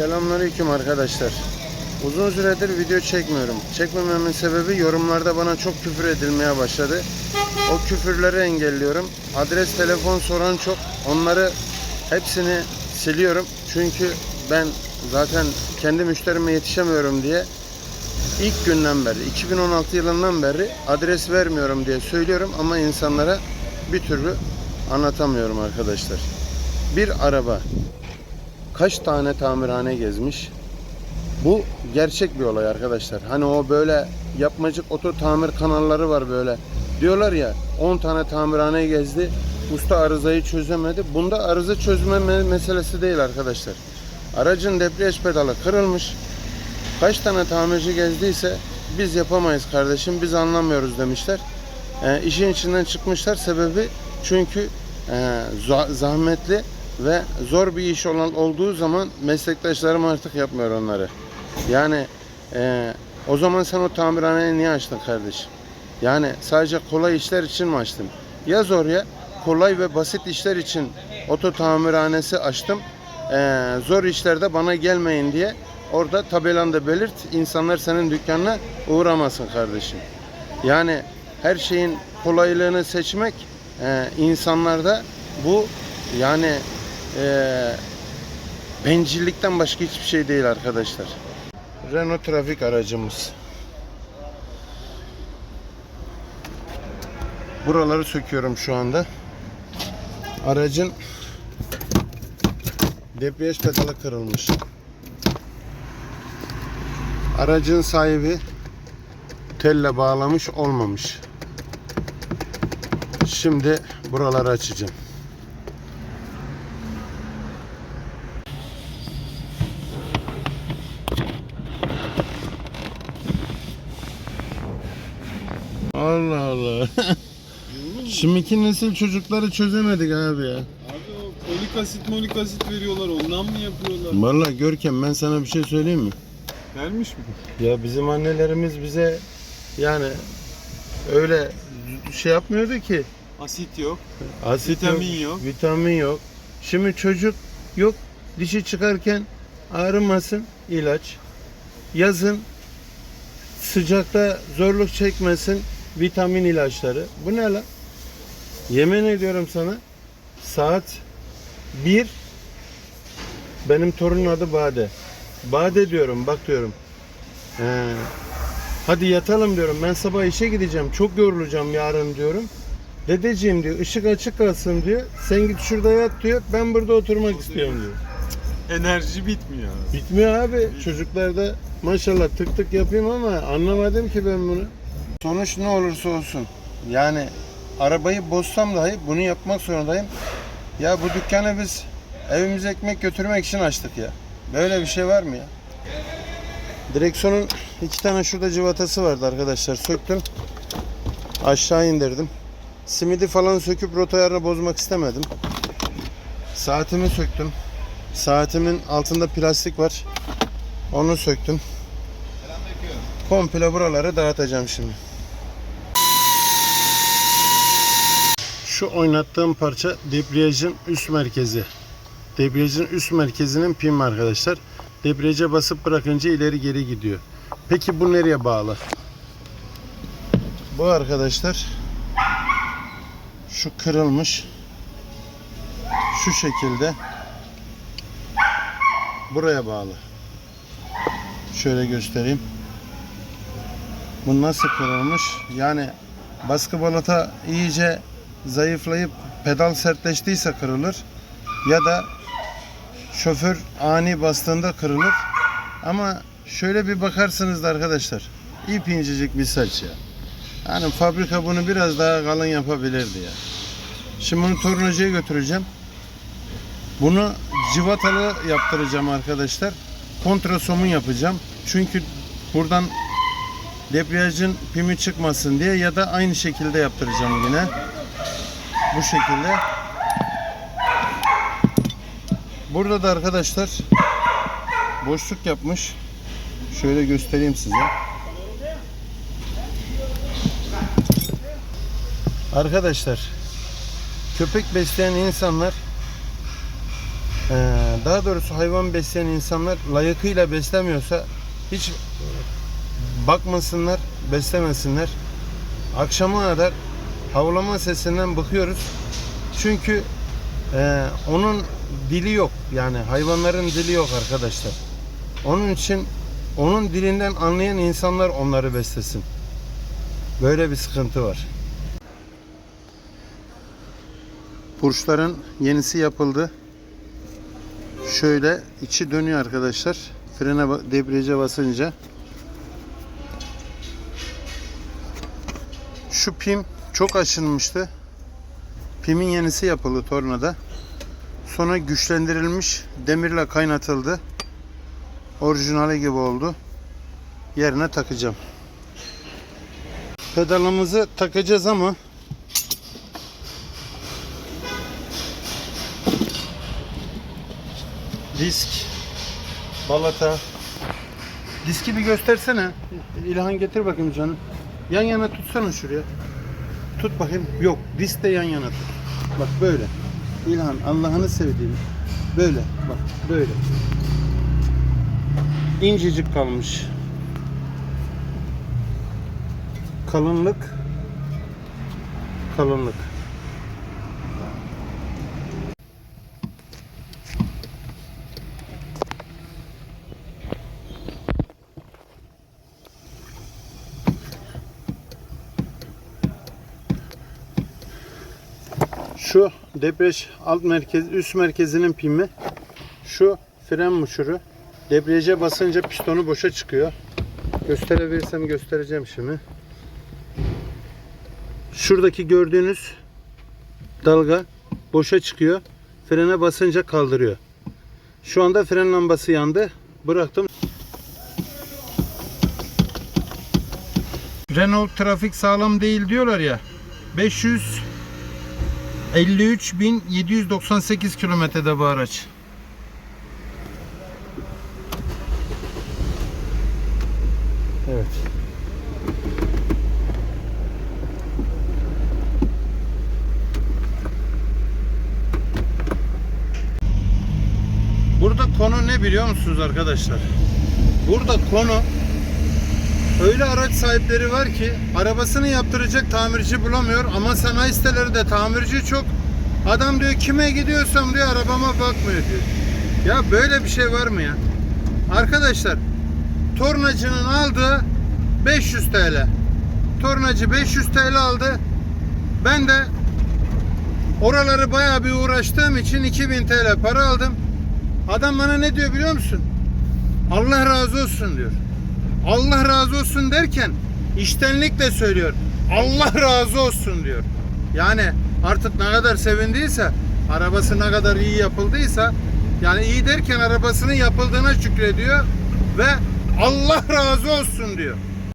Selamünaleyküm arkadaşlar. Uzun süredir video çekmiyorum. Çekmememin sebebi yorumlarda bana çok küfür edilmeye başladı. O küfürleri engelliyorum. Adres, telefon soran çok. Onları hepsini siliyorum. Çünkü ben zaten kendi müşterime yetişemiyorum diye ilk günden beri, 2016 yılından beri adres vermiyorum diye söylüyorum ama insanlara bir türlü anlatamıyorum arkadaşlar. Bir araba kaç tane tamirhane gezmiş. Bu gerçek bir olay arkadaşlar. Hani o böyle yapmacık oto tamir kanalları var böyle. Diyorlar ya 10 tane tamirhane gezdi. Usta arızayı çözemedi. Bunda arıza çözme me- meselesi değil arkadaşlar. Aracın debriyaj pedalı kırılmış. Kaç tane tamirci gezdiyse biz yapamayız kardeşim biz anlamıyoruz demişler. E, işin içinden çıkmışlar sebebi çünkü e, za- zahmetli ve zor bir iş olan olduğu zaman meslektaşlarım artık yapmıyor onları. Yani e, o zaman sen o tamirhaneyi niye açtın kardeşim? Yani sadece kolay işler için mi açtın? Yaz oraya kolay ve basit işler için oto tamirhanesi açtım. E, zor işlerde bana gelmeyin diye orada tabelanda belirt. insanlar senin dükkanına uğramasın kardeşim. Yani her şeyin kolaylığını seçmek e, insanlarda bu yani e, bencillikten başka hiçbir şey değil arkadaşlar. Renault trafik aracımız. Buraları söküyorum şu anda. Aracın debriyaj pedalı kırılmış. Aracın sahibi telle bağlamış olmamış. Şimdi buraları açacağım. Allah Allah. Şimdiki nesil çocukları çözemedik abi ya. Abi o folik asit molik asit veriyorlar ondan mı yapıyorlar? Vallahi Görkem ben sana bir şey söyleyeyim mi? Vermiş mi? Ya bizim annelerimiz bize yani öyle şey yapmıyordu ki. Asit yok. Asit Vitamin yok. Vitamin yok. Şimdi çocuk yok dişi çıkarken ağrımasın ilaç. Yazın sıcakta zorluk çekmesin vitamin ilaçları. Bu ne lan? Yemin ediyorum sana saat 1 benim torunun adı Bade. Bade diyorum bak diyorum. Ee, hadi yatalım diyorum. Ben sabah işe gideceğim. Çok yorulacağım yarın diyorum. Dedeciğim diyor ışık açık kalsın diyor. Sen git şurada yat diyor. Ben burada oturmak istiyorum diyor. Enerji bitmiyor abi. Bitmiyor abi. Çocuklarda maşallah tık tık yapayım ama anlamadım ki ben bunu. Sonuç ne olursa olsun. Yani arabayı bozsam dahi bunu yapmak zorundayım. Ya bu dükkanı biz evimize ekmek götürmek için açtık ya. Böyle bir şey var mı ya? Direksiyonun iki tane şurada civatası vardı arkadaşlar. Söktüm. Aşağı indirdim. Simidi falan söküp rota ayarını bozmak istemedim. Saatimi söktüm. Saatimin altında plastik var. Onu söktüm. Komple buraları dağıtacağım şimdi. Şu oynattığım parça debriyajın üst merkezi. Debriyajın üst merkezinin pimi arkadaşlar. Debriyaja basıp bırakınca ileri geri gidiyor. Peki bu nereye bağlı? Bu arkadaşlar şu kırılmış. Şu şekilde buraya bağlı. Şöyle göstereyim. Bu nasıl kırılmış? Yani baskı balata iyice zayıflayıp pedal sertleştiyse kırılır. Ya da şoför ani bastığında kırılır. Ama şöyle bir bakarsınız da arkadaşlar. ip incecik bir saç ya. Yani fabrika bunu biraz daha kalın yapabilirdi ya. Şimdi bunu tornacıya götüreceğim. Bunu civatalı yaptıracağım arkadaşlar. Kontrasomun yapacağım. Çünkü buradan debriyajın pimi çıkmasın diye ya da aynı şekilde yaptıracağım yine. Bu şekilde. Burada da arkadaşlar boşluk yapmış. Şöyle göstereyim size. Arkadaşlar köpek besleyen insanlar Ee, daha doğrusu hayvan besleyen insanlar layıkıyla beslemiyorsa hiç bakmasınlar, beslemesinler. Akşama kadar havlama sesinden bıkıyoruz. Çünkü e, onun dili yok. Yani hayvanların dili yok arkadaşlar. Onun için onun dilinden anlayan insanlar onları beslesin. Böyle bir sıkıntı var. Burçların yenisi yapıldı. Şöyle içi dönüyor arkadaşlar. Frene debriyaja basınca. Şu pim çok aşınmıştı. Pimin yenisi yapıldı tornada. Sonra güçlendirilmiş demirle kaynatıldı. Orijinali gibi oldu. Yerine takacağım. Pedalımızı takacağız ama disk, balata. Diski bir göstersene. İlhan getir bakayım canım. Yan yana tutsana şuraya. Tut bakayım. Yok, disk de yan yana tut. Bak böyle. İlhan Allah'ını sevdiğim. Böyle. Bak böyle. İncecik kalmış. Kalınlık. Kalınlık. Şu debriyaj alt merkez, üst merkezinin pimi. Şu fren muşuru. Debriyaja basınca pistonu boşa çıkıyor. Gösterebilirsem göstereceğim şimdi. Şuradaki gördüğünüz dalga boşa çıkıyor. Frene basınca kaldırıyor. Şu anda fren lambası yandı. Bıraktım. Renault trafik sağlam değil diyorlar ya. 500 53.798 kilometrede bu araç. Evet. Burada konu ne biliyor musunuz arkadaşlar? Burada konu Öyle araç sahipleri var ki arabasını yaptıracak tamirci bulamıyor ama sanayi siteleri de tamirci çok. Adam diyor kime gidiyorsam diyor arabama bakmıyor diyor. Ya böyle bir şey var mı ya? Arkadaşlar tornacının aldığı 500 TL. Tornacı 500 TL aldı. Ben de oraları bayağı bir uğraştığım için 2000 TL para aldım. Adam bana ne diyor biliyor musun? Allah razı olsun diyor. Allah razı olsun derken iştenlikle söylüyor. Allah razı olsun diyor. Yani artık ne kadar sevindiyse, arabası ne kadar iyi yapıldıysa, yani iyi derken arabasının yapıldığına şükrediyor ve Allah razı olsun diyor.